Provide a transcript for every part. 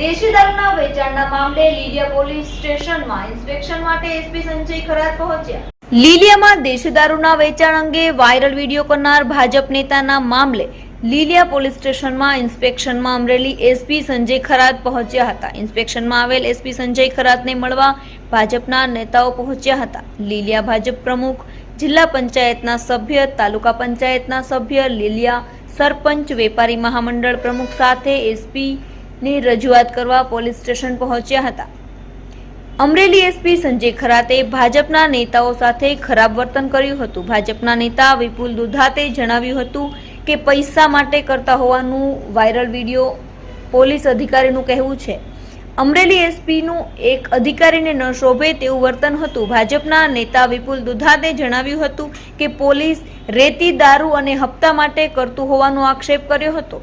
દેશી દારૂના વેચાણના મામલે લીલિયા પોલીસ સ્ટેશનમાં ઇન્સ્પેક્શન માટે એસપી સંજય ખરાત પહોંચ્યા. લીલિયામાં દેશી દારૂના વેચાણ અંગે વાયરલ વીડિયો કરનાર ભાજપ નેતાના મામલે લીલિયા પોલીસ સ્ટેશનમાં ઇન્સ્પેક્શનમાં અમરેલી એસપી સંજય ખરાત પહોંચ્યા હતા. ઇન્સ્પેક્શનમાં આવેલ એસપી સંજય ખરાતને મળવા ભાજપના નેતાઓ પહોંચ્યા હતા. લીલિયા ભાજપ પ્રમુખ, જિલ્લા પંચાયતના સભ્ય, તાલુકા પંચાયતના સભ્ય લીલિયા સરપંચ, વેપારી મહામંડળ પ્રમુખ સાથે એસપી ની રજૂઆત કરવા પોલીસ સ્ટેશન પહોંચ્યા હતા. અમરેલી એસપી સંજય ખરાતે ભાજપના નેતાઓ સાથે ખરાબ વર્તન કર્યું હતું. ભાજપના નેતા વિપુલ દુધાતે જણાવ્યું હતું કે પૈસા માટે કરતા હોવાનું વાયરલ વીડિયો પોલીસ અધિકારીનું કહેવું છે. અમરેલી એસપીનું એક અધિકારીને ન શોભે તેવું વર્તન હતું. ભાજપના નેતા વિપુલ દુધાતે જણાવ્યું હતું કે પોલીસ રેતી દારૂ અને હપ્તા માટે કરતું હોવાનો આક્ષેપ કર્યો હતો.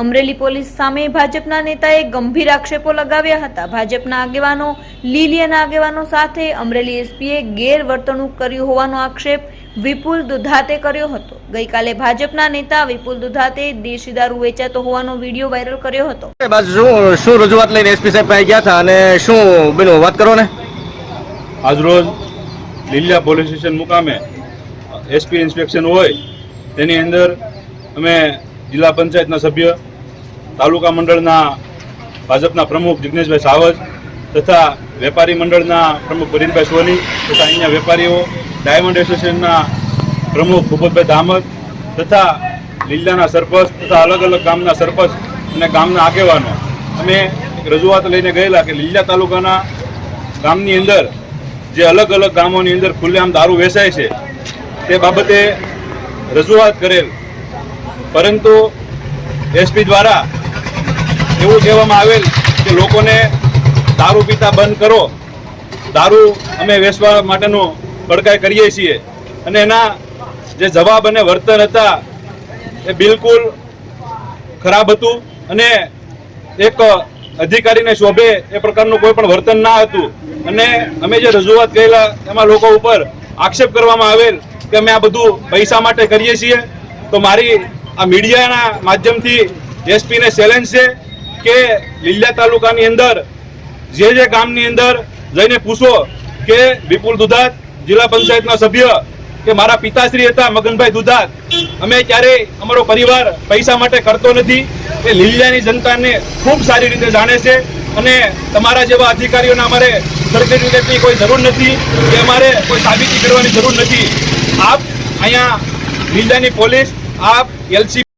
અમરેલી પોલીસ સામે ભાજપના નેતાએ ગંભીર આક્ષેપો લગાવ્યા હતા. ભાજપના આગેવાનો લીલિયાના આગેવાનો સાથે અમરેલી એસપીએ ગેરવર્તણૂક કર્યું હોવાનો આક્ષેપ વિપુલ દુધાતે કર્યો હતો. ગઈકાલે ભાજપના નેતા વિપુલ દુધાતે દેશી દારૂ વેચાતો હોવાનો વીડિયો વાયરલ કર્યો હતો. શું શું રજૂઆત લઈને એસપી સાહેબ પાસે ગયા હતા અને શું બેનો વાત કરો ને? આજરોજ લીલિયા પોલીસ સ્ટેશન મુકામે એસપી ઇન્સ્પેક્શન હોય તેની અંદર અમે જિલ્લા પંચાયતના સભ્ય, તાલુકા મંડળના ભાજપના પ્રમુખ જિગ્નેશભાઈ સાવજ તથા વેપારી મંડળના પ્રમુખ બરીનભાઈ સોની તથા અહીંયા વેપારીઓ, ડાયમંડ એસોસિએશનના પ્રમુખ ભૂપતભાઈ ધામત તથા લીલાના સરપંચ તથા અલગ અલગ ગામના સરપંચ અને ગામના આગેવાનો. અમે રજૂઆત લઈને ગયેલા કે લીલા તાલુકાના ગામની અંદર જે અલગ અલગ ગામોની અંદર ખુલ્લેઆમ દારૂ વેચાય છે, તે બાબતે રજૂઆત કરેલ પરંતુ એસપી દ્વારા એવું કહેવામાં આવેલ કે લોકોને દારૂ પીતા બંધ કરો. દારૂ અમે વેચવા માટેનું પડકાર કરીએ છીએ. અને એના જે જવાબ અને વર્તન હતા એ બિલકુલ ખરાબ હતું અને એક અધિકારીને શોભે એ પ્રકારનું કોઈ પણ વર્તન ના હતું. અને અમે જે રજૂઆત કરેલા એમાં લોકો ઉપર આક્ષેપ કરવામાં આવેલ કે અમે આ બધું પૈસા માટે કરીએ છીએ. તો મારી આ મીડિયાના માધ્યમથી એસપીને ચેલેન્જ છે કે લીલિયા તાલુકાની અંદર, જે જે ગામની અંદર જઈને પૂછો કે વિપુલ દુધાત, જિલ્લા પંચાયતના સભ્ય, કે મારા પિતાશ્રી હતા મગનભાઈ દુધાત, અમે ક્યારેય અમારો પરિવાર પૈસા માટે કરતો નથી. એ લીલિયાની જનતાને ખૂબ સારી રીતે જાણે છે અને તમારા જેવા અધિકારીઓને અમારે સર્ટિફિકેટની કોઈ જરૂર નથી, કે અમારે કોઈ સાબિતી કરવાની જરૂર નથી. આપ અહીંયા લીલિયાની પોલીસ આપ એલસી